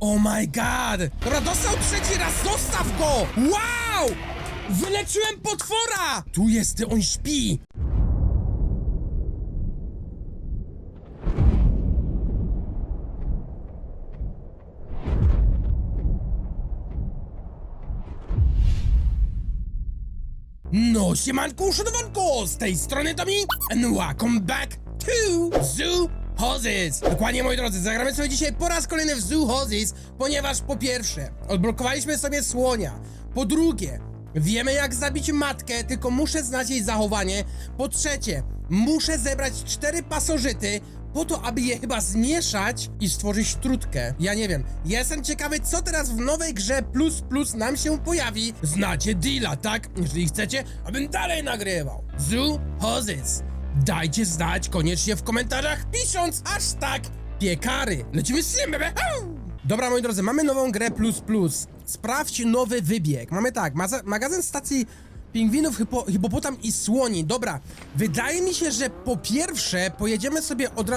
Oh my god! Dobra, dostał trzeci raz, zostaw go! Wow! Wyleczyłem potwora! Tu jest, on śpi! No, siemanku, szanowanko! Z tej strony Tomi and welcome back to Zoo Houses! Dokładnie, moi drodzy, zagramy sobie dzisiaj po raz kolejny w Zoo Houses, ponieważ po pierwsze, odblokowaliśmy sobie słonia, po drugie, wiemy jak zabić matkę, tylko muszę znać jej zachowanie, po trzecie, muszę zebrać cztery pasożyty, po to, aby je chyba zmieszać i stworzyć trutkę. Ja nie wiem. Jestem ciekawy, co teraz w nowej grze Plus Plus nam się pojawi. Znacie deala, tak? Jeżeli chcecie, abym dalej nagrywał. Zoo Houses. Dajcie znać koniecznie w komentarzach, pisząc hashtag piekary. Lecimy z tym, bebe. Dobra, moi drodzy, mamy nową grę Plus Plus. Sprawdź nowy wybieg. Mamy tak, magazyn stacji Pingwinów, hipo, hipopotam i słoni. Dobra, wydaje mi się, że po pierwsze pojedziemy sobie od.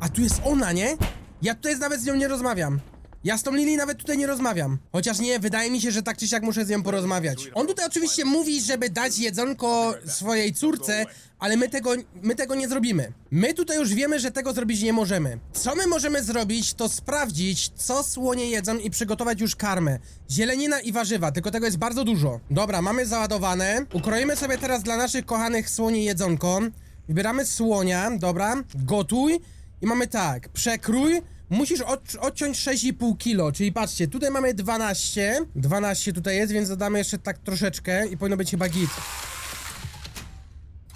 A tu jest ona, nie? Ja tutaj nawet z nią nie rozmawiam. Ja z tą Lili nawet tutaj nie rozmawiam. Chociaż nie, wydaje mi się, że tak czy siak muszę z nią porozmawiać. On tutaj oczywiście mówi, żeby dać jedzonko swojej córce, ale my tego, my tego nie zrobimy. My tutaj już wiemy, że tego zrobić nie możemy. Co my możemy zrobić, to sprawdzić, co słonie jedzą i przygotować już karmę. Zielenina i warzywa, tylko tego jest bardzo dużo. Dobra, mamy załadowane. Ukroimy sobie teraz dla naszych kochanych słoni jedzonko. Wybieramy słonia, dobra, gotuj. I mamy tak, przekrój, musisz od, odciąć 6,5 kilo, czyli patrzcie, tutaj mamy 12, 12 tutaj jest, więc dodamy jeszcze tak troszeczkę i powinno być chyba git.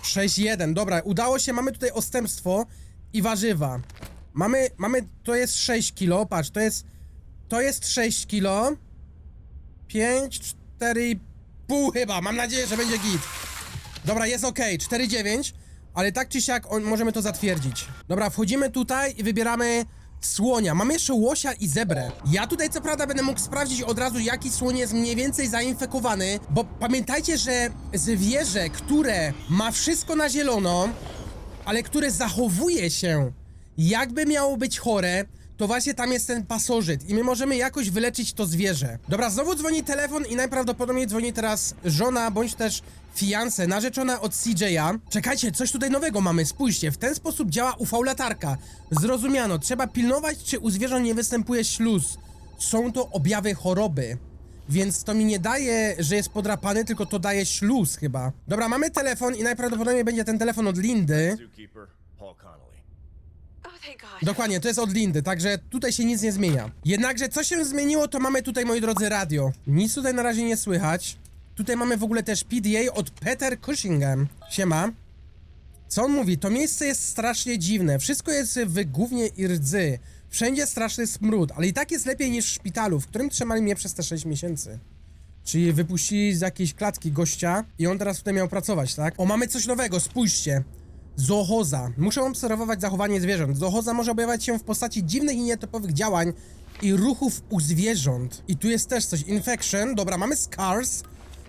6,1, dobra, udało się, mamy tutaj ostępstwo i warzywa. Mamy, mamy, to jest 6 kilo, patrz, to jest, to jest 6 kilo, 5, 4,5 chyba, mam nadzieję, że będzie git. Dobra, jest ok, 4,9, ale tak czy siak on, możemy to zatwierdzić. Dobra, wchodzimy tutaj i wybieramy słonia. Mamy jeszcze łosia i zebrę. Ja tutaj co prawda będę mógł sprawdzić od razu, jaki słoń jest mniej więcej zainfekowany, bo pamiętajcie, że zwierzę, które ma wszystko na zielono, ale które zachowuje się jakby miało być chore, to właśnie tam jest ten pasożyt i my możemy jakoś wyleczyć to zwierzę. Dobra, znowu dzwoni telefon i najprawdopodobniej dzwoni teraz żona bądź też fiance, narzeczona od CJ'a. Czekajcie, coś tutaj nowego mamy, spójrzcie, w ten sposób działa UV latarka. Zrozumiano, trzeba pilnować, czy u zwierząt nie występuje śluz. Są to objawy choroby. Więc to mi nie daje, że jest podrapany, tylko to daje śluz chyba. Dobra, mamy telefon i najprawdopodobniej będzie ten telefon od Lindy. Paul. Dokładnie, to jest od Lindy, także tutaj się nic nie zmienia. Jednakże co się zmieniło, to mamy tutaj, moi drodzy, radio. Nic tutaj na razie nie słychać. Tutaj mamy w ogóle też PDA od Peter Cushingham. Siema. Co on mówi? To miejsce jest strasznie dziwne. Wszystko jest w gównie i rdzy. Wszędzie straszny smród, ale i tak jest lepiej niż w szpitalu, w którym trzymali mnie przez te 6 miesięcy. Czyli wypuścili z jakiejś klatki gościa i on teraz tutaj miał pracować, tak? O, mamy coś nowego, spójrzcie. Zoochoza. Muszę obserwować zachowanie zwierząt. Zoochoza może objawiać się w postaci dziwnych i nietypowych działań i ruchów u zwierząt. I tu jest też coś. Infection. Dobra, mamy scars,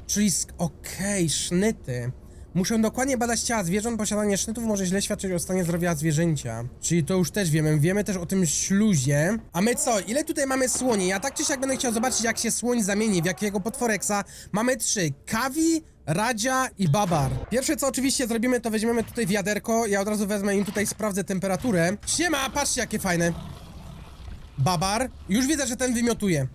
czyli... Sk Okej, sznyty. Muszę dokładnie badać ciała zwierząt. Posiadanie sznytów może źle świadczyć o stanie zdrowia zwierzęcia. Czyli to już też wiemy. Wiemy też o tym śluzie. A my co? Ile tutaj mamy słoni? Ja tak czy siak będę chciał zobaczyć, jak się słoń zamieni, w jakiego potworeksa. Mamy trzy. Kawi, Radzia i Babar. Pierwsze co oczywiście zrobimy, to weźmiemy tutaj wiaderko. Ja od razu wezmę im tutaj, sprawdzę temperaturę. Siema, patrzcie jakie fajne. Babar. Już widzę, że ten wymiotuje.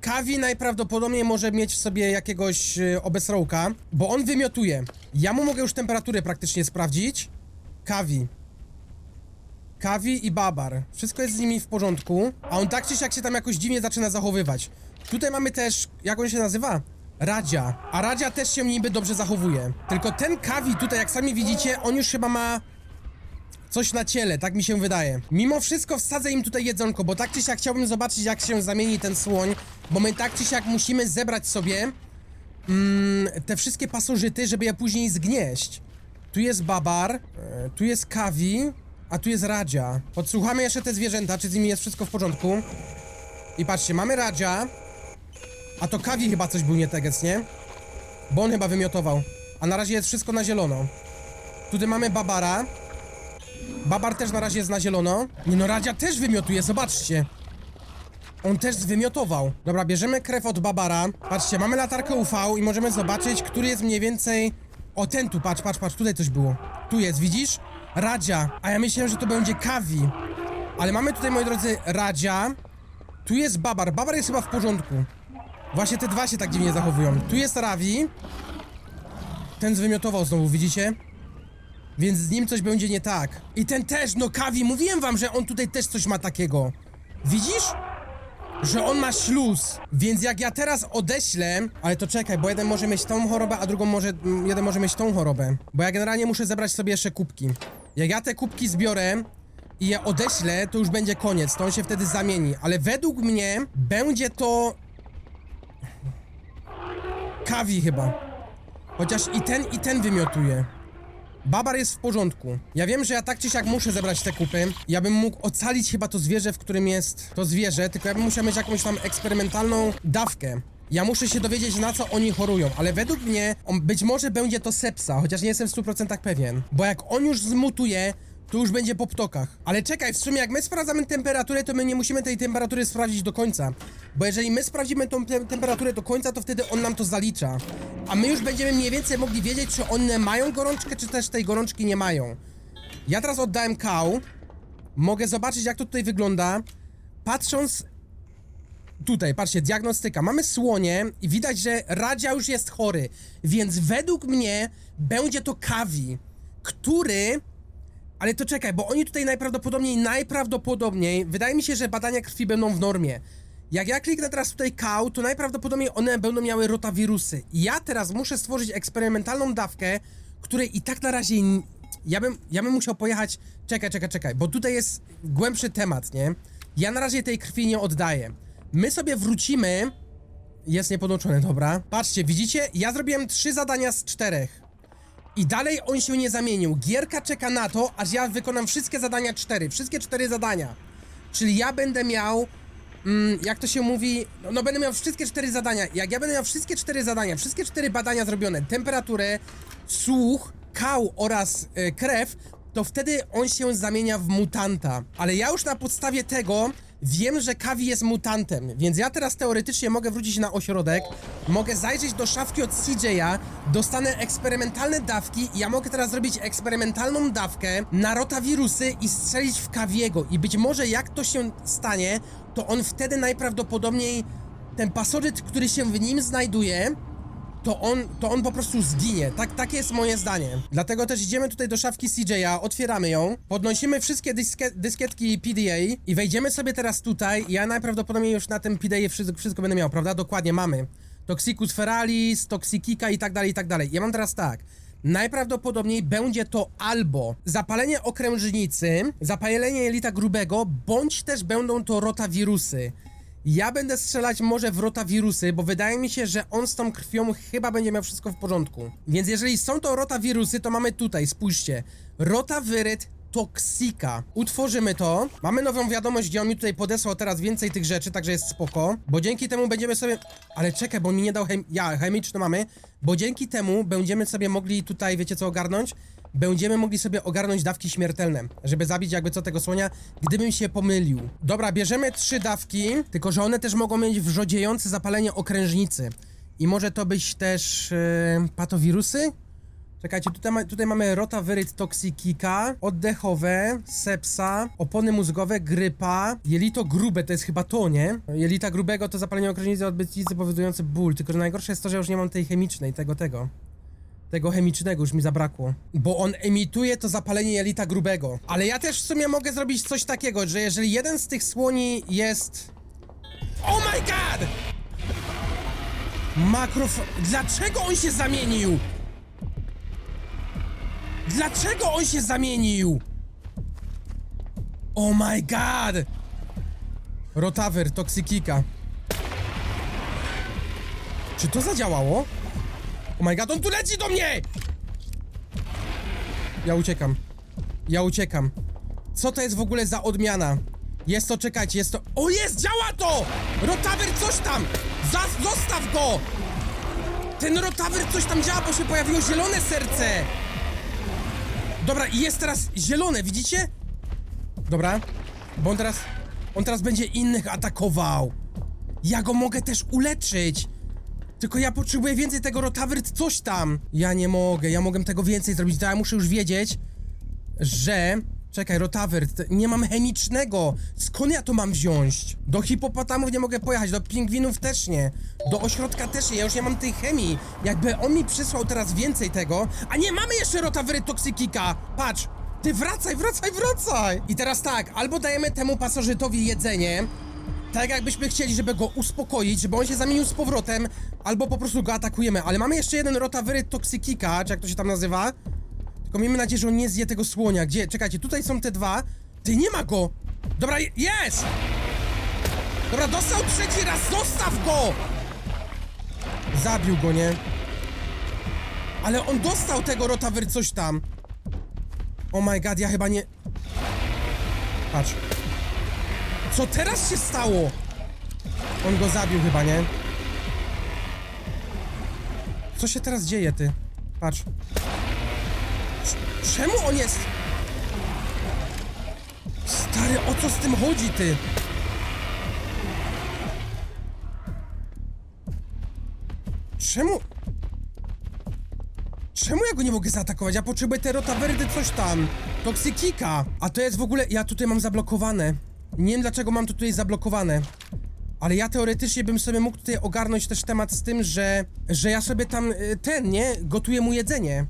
Kawi najprawdopodobniej może mieć w sobie jakiegoś y, obesrołka, bo on wymiotuje. Ja mu mogę już temperaturę praktycznie sprawdzić. Kawi. Kawi i Babar. Wszystko jest z nimi w porządku, a on tak czy siak się tam jakoś dziwnie zaczyna zachowywać. Tutaj mamy też, jak on się nazywa? Radzia. A Radzia też się niby dobrze zachowuje. Tylko ten Kawi tutaj, jak sami widzicie, on już chyba ma coś na ciele, tak mi się wydaje. Mimo wszystko wsadzę im tutaj jedzonko, bo tak czy siak chciałbym zobaczyć, jak się zamieni ten słoń, bo my tak czy siak musimy zebrać sobie mm, te wszystkie pasożyty, żeby je później zgnieść. Tu jest Babar, e, tu jest Kawi, a tu jest Radzia. Podsłuchamy jeszcze te zwierzęta, czy z nimi jest wszystko w porządku. I patrzcie, mamy Radzia, a to Kawi chyba coś był nie tegec, nie? Bo on chyba wymiotował. A na razie jest wszystko na zielono. Tutaj mamy Babara. Babar też na razie jest na zielono. Nie no, Radzia też wymiotuje, zobaczcie. On też zwymiotował. Dobra, bierzemy krew od Babara. Patrzcie, mamy latarkę UV i możemy zobaczyć, który jest mniej więcej... O, ten tu, patrz, patrz, patrz, tutaj coś było. Tu jest, widzisz? Radzia. A ja myślałem, że to będzie Kawi. Ale mamy tutaj, moi drodzy, Radzia. Tu jest Babar. Babar jest chyba w porządku. Właśnie te dwa się tak dziwnie zachowują. Tu jest Ravi. Ten zwymiotował znowu, widzicie? Więc z nim coś będzie nie tak. I ten też, no Kawi, mówiłem wam, że on tutaj też coś ma takiego. Widzisz? Że on ma śluz. Więc jak ja teraz odeślę... Ale to czekaj, bo jeden może mieć tą chorobę, a drugą może... mm, Jeden może mieć tą chorobę. Bo ja generalnie muszę zebrać sobie jeszcze kubki. Jak ja te kubki zbiorę i je odeślę, to już będzie koniec. To on się wtedy zamieni. Ale według mnie będzie to... Kawi chyba. Chociaż i ten, i ten wymiotuje. Babar jest w porządku. Ja wiem, że ja tak czy siak muszę zebrać te kupy. Ja bym mógł ocalić chyba to zwierzę, w którym jest to zwierzę, tylko ja bym musiał mieć jakąś tam eksperymentalną dawkę. Ja muszę się dowiedzieć, na co oni chorują, ale według mnie on, być może będzie to sepsa, chociaż nie jestem w 100% pewien. Bo jak on już zmutuje, to już będzie po ptokach. Ale czekaj, w sumie jak my sprawdzamy temperaturę, to my nie musimy tej temperatury sprawdzić do końca. Bo jeżeli my sprawdzimy tą te temperaturę do końca, to wtedy on nam to zalicza. A my już będziemy mniej więcej mogli wiedzieć, czy one mają gorączkę, czy też tej gorączki nie mają. Ja teraz oddałem kał. Mogę zobaczyć, jak to tutaj wygląda. Patrząc Tutaj, patrzcie, diagnostyka. Mamy słonie i widać, że Radzia już jest chory. Więc według mnie będzie to Kawi, który... Ale to czekaj, bo oni tutaj najprawdopodobniej, najprawdopodobniej, wydaje mi się, że badania krwi będą w normie. Jak ja kliknę teraz tutaj kał, to najprawdopodobniej one będą miały rotawirusy. Ja teraz muszę stworzyć eksperymentalną dawkę, której i tak na razie... Ja bym, ja bym musiał pojechać... Czekaj, czekaj, czekaj, bo tutaj jest głębszy temat, nie? Ja na razie tej krwi nie oddaję. My sobie wrócimy... Jest niepodłączony, dobra. Patrzcie, widzicie? Ja zrobiłem trzy zadania z czterech. I dalej on się nie zamienił. Gierka czeka na to, aż ja wykonam wszystkie zadania cztery. Wszystkie cztery zadania. Czyli ja będę miał. Mm, jak to się mówi? No, no będę miał wszystkie cztery zadania. Jak ja będę miał wszystkie cztery zadania, wszystkie cztery badania zrobione, temperaturę, słuch, kał oraz e, krew, to wtedy on się zamienia w mutanta. Ale ja już na podstawie tego wiem, że Kawi jest mutantem, więc ja teraz teoretycznie mogę wrócić na ośrodek, mogę zajrzeć do szafki od CJ'a, dostanę eksperymentalne dawki i ja mogę teraz zrobić eksperymentalną dawkę na rotawirusy i strzelić w Kawiego. I być może jak to się stanie, to on wtedy najprawdopodobniej ten pasożyt, który się w nim znajduje, to on, to on po prostu zginie. Tak, takie jest moje zdanie. Dlatego też idziemy tutaj do szafki CJ'a, otwieramy ją, podnosimy wszystkie dyske, dyskietki PDA i wejdziemy sobie teraz tutaj. Ja najprawdopodobniej już na tym PDA wszystko, wszystko będę miał, prawda? Dokładnie, mamy. Toxicus feralis, Toxikika i tak dalej, i tak dalej. Ja mam teraz tak. Najprawdopodobniej będzie to albo zapalenie okrężnicy, zapalenie jelita grubego, bądź też będą to rotawirusy. Ja będę strzelać może w rotawirusy, bo wydaje mi się, że on z tą krwią chyba będzie miał wszystko w porządku. Więc jeżeli są to rotawirusy, to mamy tutaj, spójrzcie. Rotawiryt Toxika. Utworzymy to. Mamy nową wiadomość, gdzie on mi tutaj podesłał teraz więcej tych rzeczy, także jest spoko. Bo dzięki temu będziemy sobie... Ale czekaj, bo on mi nie dał chem... Ja, chemiczny mamy. Bo dzięki temu będziemy sobie mogli tutaj, wiecie co, ogarnąć? Będziemy mogli sobie ogarnąć dawki śmiertelne, żeby zabić jakby co tego słonia, gdybym się pomylił. Dobra, bierzemy trzy dawki, tylko że one też mogą mieć wrzodziejące zapalenie okrężnicy. I może to być też yy, patowirusy? Czekajcie, tutaj, ma, tutaj mamy rotaviryt toxikika, oddechowe, sepsa, opony mózgowe, grypa, jelito grube, to jest chyba to, nie? Jelita grubego to zapalenie okrężnicy odbytnicy powodujące ból, tylko że najgorsze jest to, że już nie mam tej chemicznej, tego, tego. Tego chemicznego już mi zabrakło. Bo on emituje to zapalenie jelita grubego. Ale ja też w sumie mogę zrobić coś takiego, że jeżeli jeden z tych słoni jest... Oh my god! Makrof... Dlaczego on się zamienił? Dlaczego on się zamienił? Oh my god! Rotawer, Toxikika. Czy to zadziałało? Oh my god, on tu leci do mnie! Ja uciekam. Ja uciekam. Co to jest w ogóle za odmiana? Jest to, czekajcie, jest to... O, jest, działa to! Rotawer, coś tam! Zas zostaw go! Ten rotawer coś tam działa, bo się pojawiło zielone serce! Dobra, i jest teraz zielone, widzicie? Dobra, bo on teraz... On teraz będzie innych atakował. Ja go mogę też uleczyć. Tylko ja potrzebuję więcej tego rotawyrt coś tam. Ja nie mogę, ja mogę tego więcej zrobić. To ja muszę już wiedzieć, że... Czekaj, rotawyrt, nie mam chemicznego. Skąd ja to mam wziąć? Do hipopotamów nie mogę pojechać, do pingwinów też nie. Do ośrodka też nie, ja już nie mam tej chemii. Jakby on mi przysłał teraz więcej tego... A nie, mamy jeszcze rotawyryt toksykika! Patrz! Ty wracaj, wracaj, wracaj! I teraz tak, albo dajemy temu pasożytowi jedzenie, tak jakbyśmy chcieli, żeby go uspokoić, żeby on się zamienił z powrotem, albo po prostu go atakujemy. Ale mamy jeszcze jeden rotawyryt toksykika, czy jak to się tam nazywa. Tylko miejmy nadzieję, że on nie zje tego słonia. Gdzie? Czekajcie, tutaj są te dwa. Ty, nie ma go! Dobra, je- jest! Dobra, dostał trzeci raz, zostaw go! Zabił go, nie? Ale on dostał tego rotawyr coś tam. Oh my god, ja chyba nie... Patrz. Co teraz się stało? On go zabił chyba, nie? Co się teraz dzieje, ty? Patrz. Cz- Czemu on jest... Stary, o co z tym chodzi, ty? Czemu... Czemu ja go nie mogę zaatakować? Ja potrzebuję te rotawerdy coś tam. Toksykika. A to jest w ogóle... Ja tutaj mam zablokowane. Nie wiem dlaczego mam to tutaj zablokowane. Ale ja teoretycznie bym sobie mógł tutaj ogarnąć też temat z tym, że... Że ja sobie tam... y, Ten, nie? Gotuję mu jedzenie.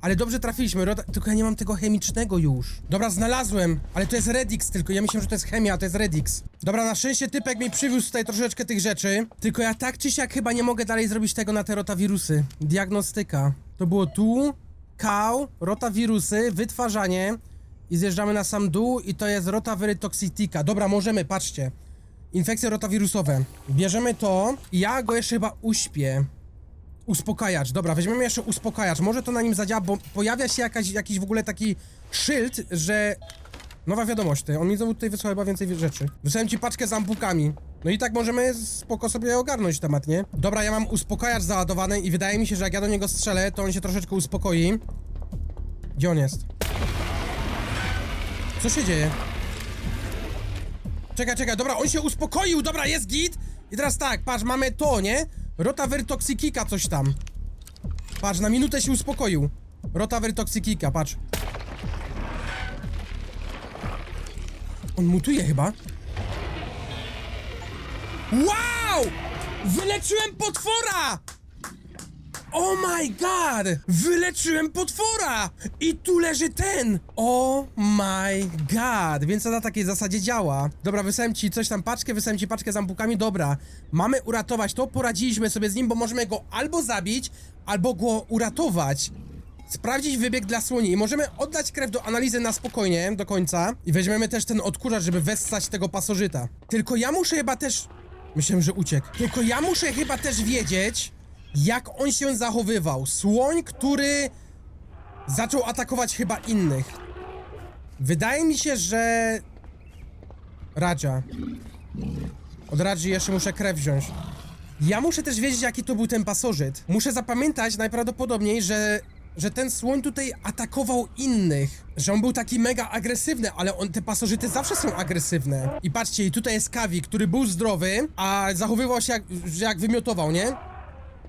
Ale dobrze trafiliśmy, tylko ja nie mam tego chemicznego już. Dobra, znalazłem, ale to jest Redix tylko, ja myślałem, że to jest chemia, a to jest Redix. Dobra, na szczęście typek mi przywiózł tutaj troszeczkę tych rzeczy, tylko ja tak czy siak chyba nie mogę dalej zrobić tego na te rotawirusy. Diagnostyka. To było tu, kał, rotawirusy, wytwarzanie i zjeżdżamy na sam dół i to jest rotavirytoxitika. Dobra, możemy, patrzcie. Infekcje rotawirusowe. Bierzemy to ja go jeszcze chyba uśpię. Uspokajacz, dobra, weźmiemy jeszcze uspokajacz. Może to na nim zadziała, bo pojawia się jakaś, jakiś w ogóle taki szyld, że. Nowa wiadomość, ty. On mi znowu tutaj wysłał chyba więcej rzeczy. Wysłałem ci paczkę z ampukami. No i tak możemy spoko sobie ogarnąć temat, nie? Dobra, ja mam uspokajacz załadowany i wydaje mi się, że jak ja do niego strzelę, to on się troszeczkę uspokoi. Gdzie on jest? Co się dzieje? Czekaj, czekaj, dobra, on się uspokoił, dobra, jest git. I teraz tak, patrz, mamy to, nie? Rotaver Toxikika coś tam. Patrz, na minutę się uspokoił. Rotaver Toxikika, patrz. On mutuje chyba. Wow! Wyleczyłem potwora! Oh my god! Wyleczyłem potwora! I tu leży ten! Oh my god! Więc to na takiej zasadzie działa. Dobra, wysłałem ci coś tam paczkę, wysłałem ci paczkę z ampukami, dobra. Mamy uratować to, poradziliśmy sobie z nim, bo możemy go albo zabić, albo go uratować. Sprawdzić wybieg dla słoni i możemy oddać krew do analizy na spokojnie, do końca. I weźmiemy też ten odkurzacz, żeby wessać tego pasożyta. Tylko ja muszę chyba też... Myślałem, że uciekł. Tylko ja muszę chyba też wiedzieć, jak on się zachowywał. Słoń, który zaczął atakować chyba innych. Wydaje mi się, że... Radża. Od Radży jeszcze muszę krew wziąć. Ja muszę też wiedzieć, jaki to był ten pasożyt. Muszę zapamiętać najprawdopodobniej, że, że ten słoń tutaj atakował innych. Że on był taki mega agresywny, ale on, te pasożyty zawsze są agresywne. I patrzcie, i tutaj jest Kawi, który był zdrowy, a zachowywał się jak, jak wymiotował, nie?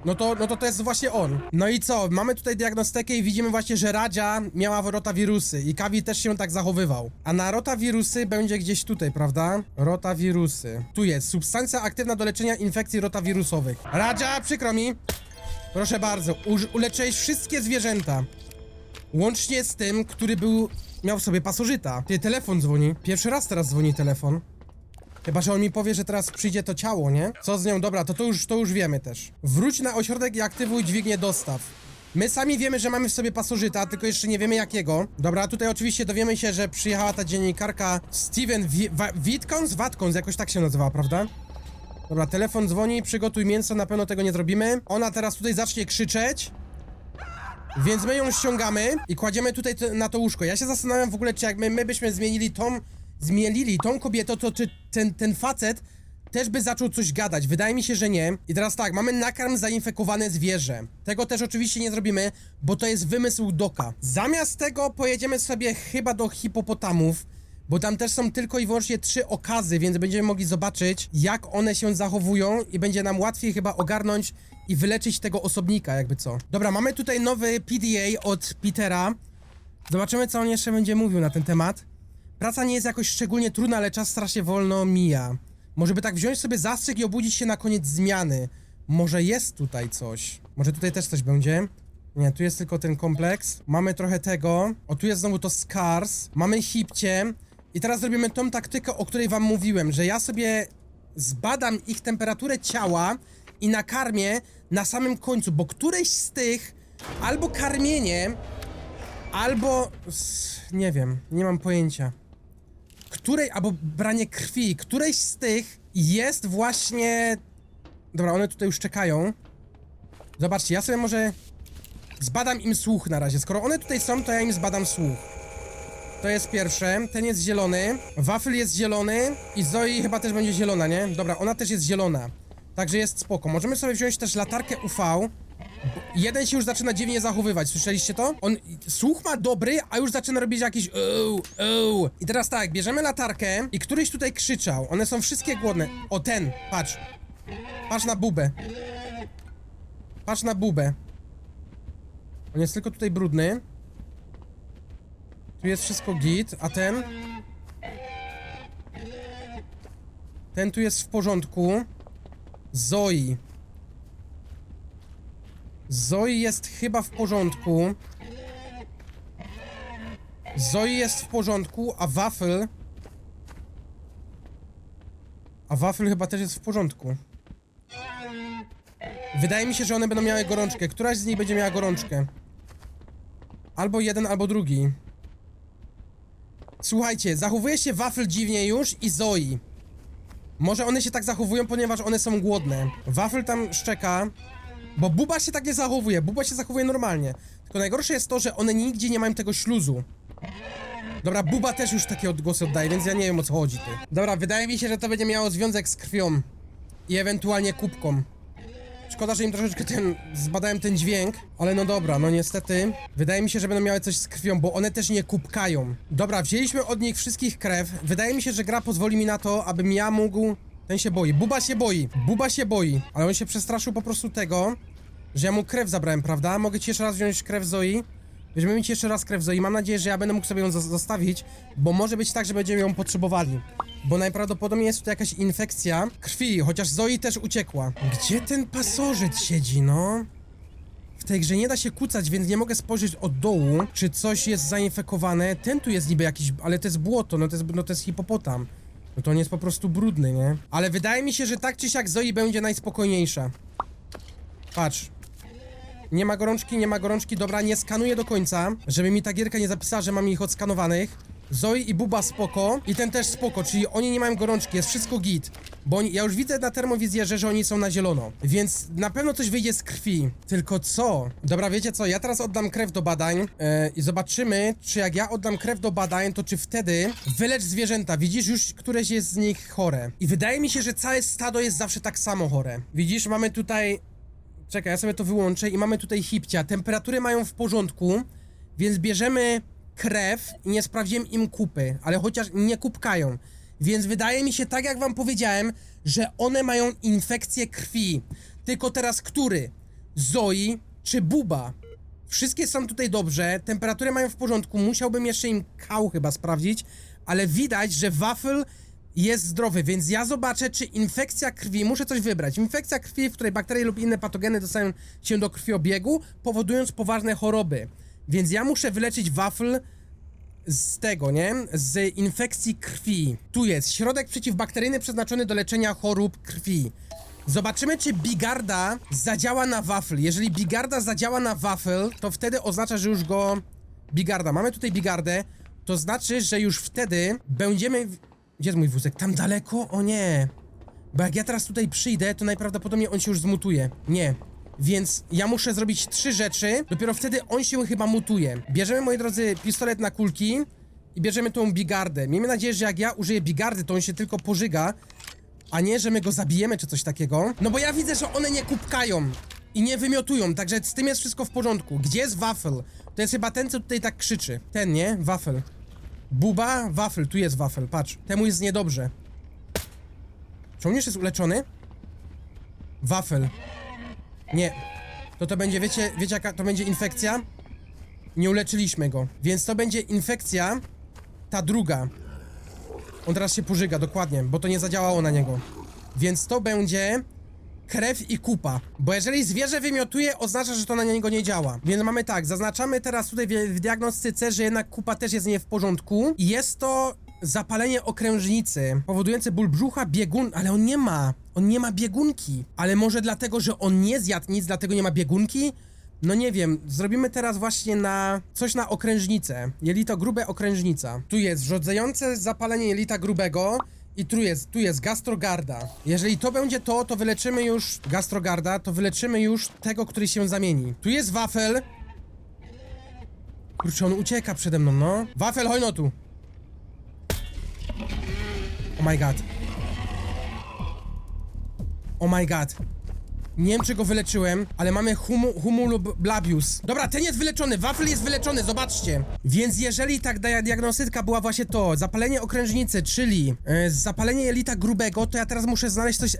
No to, no to to jest właśnie on. No i co? Mamy tutaj diagnostykę i widzimy właśnie, że Radzia miała rotawirusy i Kawi też się tak zachowywał. A na rotawirusy będzie gdzieś tutaj, prawda? Rotawirusy. Tu jest. Substancja aktywna do leczenia infekcji rotawirusowych. Radzia, przykro mi. Proszę bardzo, uleczyłeś wszystkie zwierzęta. Łącznie z tym, który był... Miał w sobie pasożyta. Ty, telefon dzwoni. Pierwszy raz teraz dzwoni telefon. Chyba, że on mi powie, że teraz przyjdzie to ciało, nie? Co z nią? Dobra, to to już, to już wiemy też. Wróć na ośrodek i aktywuj dźwignię dostaw. My sami wiemy, że mamy w sobie pasożyta, tylko jeszcze nie wiemy jakiego. Dobra, tutaj oczywiście dowiemy się, że przyjechała ta dziennikarka Steven Witkons? Watkons, jakoś tak się nazywała, prawda? Dobra, telefon dzwoni, przygotuj mięso, na pewno tego nie zrobimy. Ona teraz tutaj zacznie krzyczeć. Więc my ją ściągamy i kładziemy tutaj na to łóżko. Ja się zastanawiam w ogóle, czy jak my, my byśmy zmienili tą, zmielili tą kobietę, to czy ten, ten facet też by zaczął coś gadać. Wydaje mi się, że nie. I teraz tak, mamy nakarm zainfekowane zwierzę. Tego też oczywiście nie zrobimy, bo to jest wymysł Doka. Zamiast tego pojedziemy sobie chyba do hipopotamów. Bo tam też są tylko i wyłącznie trzy okazy, więc będziemy mogli zobaczyć, jak one się zachowują i będzie nam łatwiej chyba ogarnąć i wyleczyć tego osobnika, jakby co. Dobra, mamy tutaj nowy PDA od Petera. Zobaczymy, co on jeszcze będzie mówił na ten temat. Praca nie jest jakoś szczególnie trudna, ale czas strasznie wolno mija. Może by tak wziąć sobie zastrzyk i obudzić się na koniec zmiany. Może jest tutaj coś. Może tutaj też coś będzie. Nie, tu jest tylko ten kompleks. Mamy trochę tego. O, tu jest znowu to Scars. Mamy Hipcie. I teraz zrobimy tą taktykę, o której wam mówiłem, że ja sobie zbadam ich temperaturę ciała i nakarmię na samym końcu, bo któreś z tych albo karmienie, albo... nie wiem, nie mam pojęcia której, albo branie krwi, któreś z tych jest właśnie... Dobra, one tutaj już czekają. Zobaczcie, ja sobie może zbadam im słuch na razie. Skoro one tutaj są, to ja im zbadam słuch. To jest pierwsze, ten jest zielony, Wafel jest zielony i Zoe chyba też będzie zielona, nie? Dobra, ona też jest zielona. Także jest spoko. Możemy sobie wziąć też latarkę UV. Jeden się już zaczyna dziwnie zachowywać, słyszeliście to? On słuch ma dobry, a już zaczyna robić jakiś ouu, ouu. I teraz tak, bierzemy latarkę i któryś tutaj krzyczał. One są wszystkie głodne. O ten, patrz. Patrz na bubę. Patrz na bubę. On jest tylko tutaj brudny. Tu jest wszystko git, a ten? Ten tu jest w porządku. Zoe. Zoe jest chyba w porządku. Zoe jest w porządku, a Wafel... A Wafel chyba też jest w porządku. Wydaje mi się, że one będą miały gorączkę. Któraś z nich będzie miała gorączkę. Albo jeden, albo drugi. Słuchajcie, zachowuje się Wafel dziwnie już i Zoe. Może one się tak zachowują, ponieważ one są głodne. Wafel tam szczeka, bo Buba się tak nie zachowuje. Buba się zachowuje normalnie. Tylko najgorsze jest to, że one nigdzie nie mają tego śluzu. Dobra, Buba też już takie odgłosy oddaje, więc ja nie wiem o co chodzi ty. Dobra, wydaje mi się, że to będzie miało związek z krwią. I ewentualnie kubką. Szkoda, że im troszeczkę ten... zbadałem ten dźwięk, ale no dobra, no niestety. Wydaje mi się, że będą miały coś z krwią, bo one też nie kubkają. Dobra, wzięliśmy od nich wszystkich krew. Wydaje mi się, że gra pozwoli mi na to, abym ja mógł... Ten się boi. Buba się boi. Buba się boi. Ale on się przestraszył po prostu tego, że ja mu krew zabrałem, prawda? Mogę ci jeszcze raz wziąć krew Zoi? Weźmiemy mi ci jeszcze raz krew Zoi. Mam nadzieję, że ja będę mógł sobie ją zo- zostawić, bo może być tak, że będziemy ją potrzebowali. Bo najprawdopodobniej jest tutaj jakaś infekcja krwi, chociaż Zoi też uciekła. Gdzie ten pasożyt siedzi, no? W tej grze nie da się kucać, więc nie mogę spojrzeć od dołu, czy coś jest zainfekowane. Ten tu jest niby jakiś, ale to jest błoto, no to jest, no to jest hipopotam. No to on jest po prostu brudny, nie? Ale wydaje mi się, że tak czy siak Zoi będzie najspokojniejsza. Patrz. Nie ma gorączki, nie ma gorączki. Dobra, nie skanuję do końca, żeby mi ta gierka nie zapisała, że mam ich odskanowanych. Zoe i Buba spoko i ten też spoko, czyli oni nie mają gorączki, jest wszystko git. Bo oni, ja już widzę na termowizjerze, że oni są na zielono, więc na pewno coś wyjdzie z krwi. Tylko co? Dobra, wiecie co, ja teraz oddam krew do badań yy, i zobaczymy, czy jak ja oddam krew do badań, to czy wtedy wylecz zwierzęta. Widzisz, już któreś jest z nich chore. I wydaje mi się, że całe stado jest zawsze tak samo chore. Widzisz, mamy tutaj Czekaj, ja sobie to wyłączę i mamy tutaj hipcia. Temperatury mają w porządku, więc bierzemy krew i nie sprawdziłem im kupy, ale chociaż nie kupkają. Więc wydaje mi się, tak jak wam powiedziałem, że one mają infekcję krwi. Tylko teraz który? Zoe czy Buba? Wszystkie są tutaj dobrze, temperatury mają w porządku, musiałbym jeszcze im kał chyba sprawdzić, ale widać, że wafel jest zdrowy, więc ja zobaczę, czy infekcja krwi, muszę coś wybrać. Infekcja krwi, w której bakterie lub inne patogeny dostają się do krwiobiegu, powodując poważne choroby. Więc ja muszę wyleczyć wafel z tego, nie? Z infekcji krwi. Tu jest środek przeciwbakteryjny przeznaczony do leczenia chorób krwi. Zobaczymy, czy Bigarda zadziała na wafel. Jeżeli Bigarda zadziała na wafel, to wtedy oznacza, że już go... Bigarda, mamy tutaj Bigardę, to znaczy, że już wtedy będziemy... Gdzie jest mój wózek? Tam daleko? O nie. Bo jak ja teraz tutaj przyjdę, to najprawdopodobniej on się już zmutuje. Nie. Więc ja muszę zrobić trzy rzeczy, dopiero wtedy on się chyba mutuje. Bierzemy, moi drodzy, pistolet na kulki i bierzemy tą bigardę. Miejmy nadzieję, że jak ja użyję bigardy, to on się tylko pożyga, a nie, że my go zabijemy czy coś takiego. No bo ja widzę, że one nie kupkają i nie wymiotują, także z tym jest wszystko w porządku. Gdzie jest wafel? To jest chyba ten, co tutaj tak krzyczy. Ten, nie? Wafel. Buba, wafel, tu jest wafel, patrz. Temu jest niedobrze. Już jest uleczony? Wafel. Nie. To to będzie, wiecie, wiecie jaka to będzie infekcja? Nie uleczyliśmy go. Więc to będzie infekcja, ta druga. On teraz się pożyga, dokładnie, bo to nie zadziałało na niego. Więc to będzie krew i kupa. Bo jeżeli zwierzę wymiotuje, oznacza, że to na niego nie działa. Więc mamy tak, zaznaczamy teraz tutaj w, diagnostyce, że jednak kupa też jest nie w porządku. I jest to zapalenie okrężnicy, powodujące ból brzucha, biegun... Ale on nie ma. On nie ma biegunki. Ale może dlatego, że on nie zjadł nic, dlatego nie ma biegunki? No nie wiem, zrobimy teraz właśnie na coś na okrężnicę. Jelito grube okrężnica. Tu jest wrzodzające zapalenie jelita grubego i tu jest, tu jest gastrogarda. Jeżeli to będzie to, to wyleczymy już gastrogarda, to wyleczymy już tego, który się zamieni. Tu jest wafel. Kurczę, on ucieka przede mną, no. Wafel, chodź no tu. Oh my god. Oh my god. Nie wiem, czy go wyleczyłem, ale mamy humu, humuloblabius. Dobra, ten jest wyleczony, wafel jest wyleczony, zobaczcie. Więc jeżeli tak dia- diagnostyka była właśnie to, zapalenie okrężnicy, czyli e, zapalenie jelita grubego, to ja teraz muszę znaleźć coś e,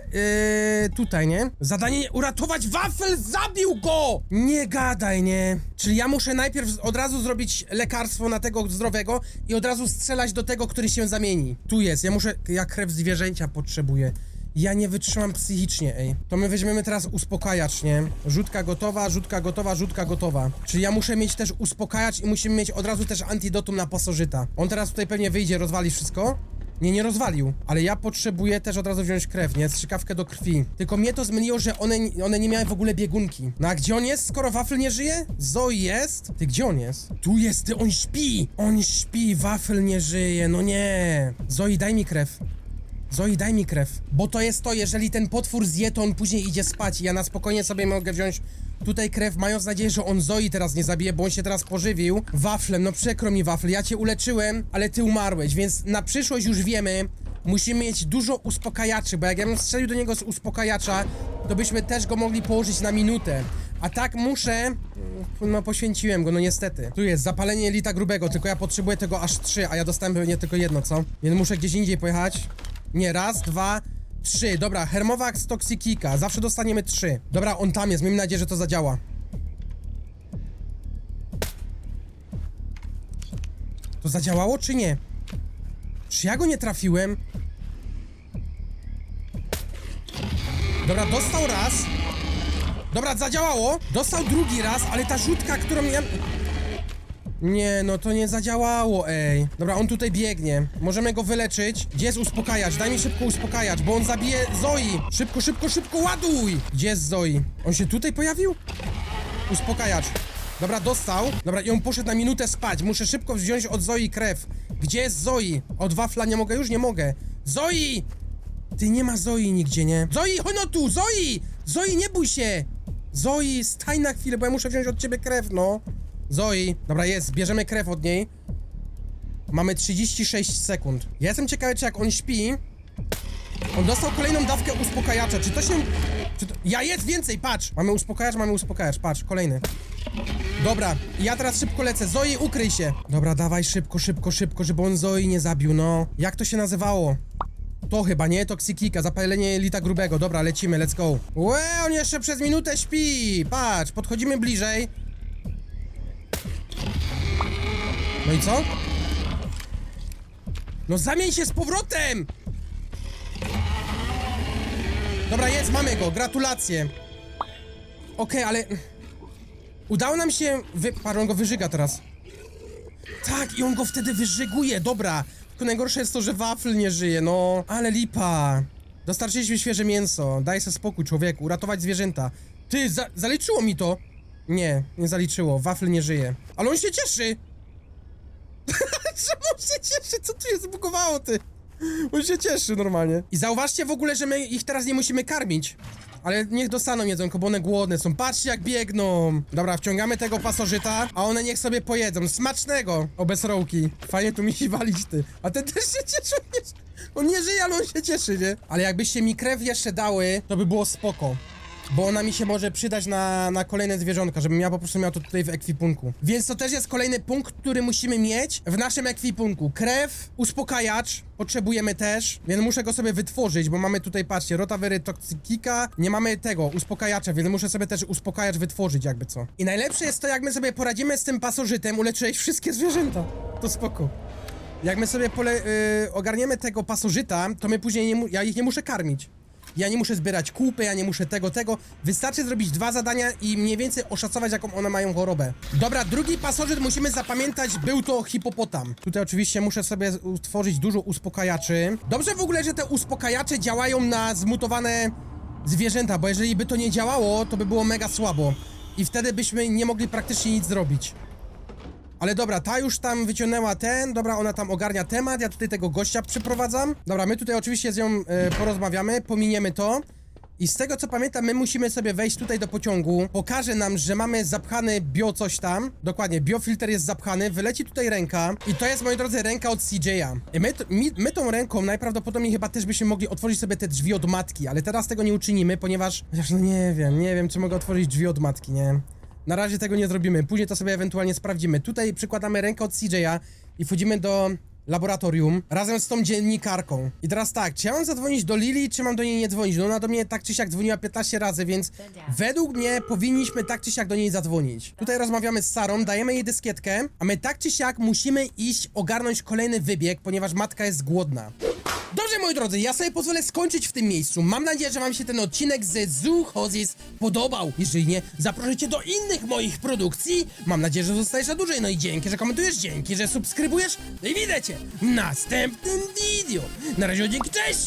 tutaj, nie? Zadanie uratować wafel, zabił go! Nie gadaj, nie? Czyli ja muszę najpierw od razu zrobić lekarstwo na tego zdrowego i od razu strzelać do tego, który się zamieni. Tu jest, ja muszę, ja krew zwierzęcia potrzebuję. Ja nie wytrzymam psychicznie, ej. To my weźmiemy teraz uspokajacz, nie? Rzutka gotowa, rzutka gotowa, rzutka gotowa. Czyli ja muszę mieć też uspokajacz i musimy mieć od razu też antidotum na pasożyta. On teraz tutaj pewnie wyjdzie, rozwali wszystko. Nie, nie rozwalił, ale ja potrzebuję też od razu wziąć krew, nie? Strzykawkę do krwi. Tylko mnie to zmyliło, że one, one nie miały w ogóle biegunki. No a gdzie on jest, skoro wafel nie żyje? Zoe jest? Ty, gdzie on jest? Tu jest, ty, on śpi! On śpi, wafel nie żyje, no nie! Zoe, daj mi krew. Zoe, daj mi krew. Bo to jest to, jeżeli ten potwór zje, to on później idzie spać i ja na spokojnie sobie mogę wziąć tutaj krew, mając nadzieję, że on Zoe teraz nie zabije, bo on się teraz pożywił waflem. No przekro mi wafel, ja cię uleczyłem, ale ty umarłeś, więc na przyszłość już wiemy, musimy mieć dużo uspokajaczy, bo jak ja bym strzelił do niego z uspokajacza, to byśmy też go mogli położyć na minutę. A tak muszę... No poświęciłem go, no niestety. Tu jest zapalenie jelita grubego, tylko ja potrzebuję tego aż trzy, a ja dostałem pewnie tylko jedno, co? Więc muszę gdzieś indziej pojechać. Nie, raz, dwa, trzy. Dobra, Hermovax Toxikika. Zawsze dostaniemy trzy. Dobra, on tam jest. Miejmy nadzieję, że to zadziała. To zadziałało, czy nie? Czy ja go nie trafiłem? Dobra, dostał raz. Dobra, zadziałało. Dostał drugi raz, ale ta rzutka, którą ja... Nie, no to nie zadziałało, ej. Dobra, on tutaj biegnie. Możemy go wyleczyć. Gdzie jest uspokajacz? Daj mi szybko uspokajacz, bo on zabije Zoe. Szybko, szybko, szybko, ładuj! Gdzie jest Zoe? On się tutaj pojawił? Uspokajacz. Dobra, dostał. Dobra, i on poszedł na minutę spać. Muszę szybko wziąć od Zoe krew. Gdzie jest Zoe? Od wafla nie mogę? Już nie mogę. Zoe! Ty, nie ma Zoe nigdzie, nie? Zoe, chodź no tu! Zoe! Zoe, nie bój się! Zoe, staj na chwilę, bo ja muszę wziąć od ciebie krew, no. Zoe, dobra, jest, bierzemy krew od niej. Mamy 36 sekund. Ja jestem ciekawy, czy jak on śpi... On dostał kolejną dawkę uspokajacza, czy to się... Czy to... Ja jest więcej, patrz! Mamy uspokajacz, mamy uspokajacz, patrz, kolejny. Dobra, ja teraz szybko lecę. Zoe, ukryj się! Dobra, dawaj szybko, szybko, szybko, żeby on Zoe nie zabił, no. Jak to się nazywało? To chyba, nie? Toksykika, zapalenie lita grubego. Dobra, lecimy, let's go. Łe, on jeszcze przez minutę śpi! Patrz, podchodzimy bliżej. No i co? No zamień się z powrotem! Dobra, jest, mamy go, gratulacje. Okej, ale... Udało nam się... Wy... Patrz, on go wyżyga teraz. Tak, i on go wtedy wyżyguje, dobra. Tylko najgorsze jest to, że wafel nie żyje, no. Ale lipa. Dostarczyliśmy świeże mięso. Daj sobie spokój, człowieku. Uratować zwierzęta. Ty, za zaliczyło mi to. Nie, nie zaliczyło. Wafel nie żyje. Ale on się cieszy. Czemu się cieszy? Co tu jest zbugowało, ty? On się cieszy normalnie. I zauważcie w ogóle, że my ich teraz nie musimy karmić. Ale niech dostaną jedzonko, bo one głodne są. Patrzcie jak biegną. Dobra, wciągamy tego pasożyta, a one niech sobie pojedzą. Smacznego! Obesrołki. Fajnie tu mi się walić, ty. A ten też się cieszy. on nie- On nie żyje, ale on się cieszy, nie? Ale jakbyście mi krew jeszcze dały, to by było spoko. Bo ona mi się może przydać na, na kolejne zwierzątka, żebym ja po prostu miał to tutaj w ekwipunku. Więc to też jest kolejny punkt, który musimy mieć w naszym ekwipunku. Krew, uspokajacz, potrzebujemy też, więc muszę go sobie wytworzyć, bo mamy tutaj, patrzcie, rotawery toxikika, nie mamy tego, uspokajacza, więc muszę sobie też uspokajacz wytworzyć jakby co. I najlepsze jest to, jak my sobie poradzimy z tym pasożytem, uleczyłeś wszystkie zwierzęta. To spoko. Jak my sobie pole, y, ogarniemy tego pasożyta, to my później nie ja ich nie muszę karmić. Ja nie muszę zbierać kupy, ja nie muszę tego, tego. Wystarczy zrobić dwa zadania i mniej więcej oszacować, jaką one mają chorobę. Dobra, drugi pasożyt musimy zapamiętać, był to hipopotam. Tutaj oczywiście muszę sobie utworzyć dużo uspokajaczy. Dobrze w ogóle, że te uspokajacze działają na zmutowane zwierzęta, bo jeżeli by to nie działało, to by było mega słabo. I wtedy byśmy nie mogli praktycznie nic zrobić. Ale dobra, ta już tam wyciągnęła ten, dobra, ona tam ogarnia temat, ja tutaj tego gościa przyprowadzam. Dobra, my tutaj oczywiście z nią e, porozmawiamy, pominiemy to. I z tego co pamiętam, my musimy sobie wejść tutaj do pociągu. Pokaże nam, że mamy zapchany bio coś tam. Dokładnie, biofilter jest zapchany, wyleci tutaj ręka. I to jest, moi drodzy, ręka od CJ'a. My, mi, my tą ręką najprawdopodobniej chyba też byśmy mogli otworzyć sobie te drzwi od matki, ale teraz tego nie uczynimy, ponieważ... Chociaż no nie wiem, nie wiem, czy mogę otworzyć drzwi od matki, nie? Na razie tego nie zrobimy, później to sobie ewentualnie sprawdzimy. Tutaj przykładamy rękę od CJ'a i wchodzimy do laboratorium razem z tą dziennikarką. I teraz tak, czy ja mam zadzwonić do Lili, czy mam do niej nie dzwonić? No ona do mnie tak czy siak dzwoniła 15 razy, więc według mnie powinniśmy tak czy siak do niej zadzwonić. Tutaj rozmawiamy z Sarą, dajemy jej dyskietkę, a my tak czy siak musimy iść ogarnąć kolejny wybieg, ponieważ matka jest głodna. Moi drodzy, ja sobie pozwolę skończyć w tym miejscu. Mam nadzieję, że wam się ten odcinek ze Zoo podobał. Jeżeli nie, zaproszę cię do innych moich produkcji. Mam nadzieję, że zostajesz na dłużej. No i dzięki, że komentujesz, dzięki, że subskrybujesz. No i widzę cię w następnym video. Na razie, dzięki, cześć!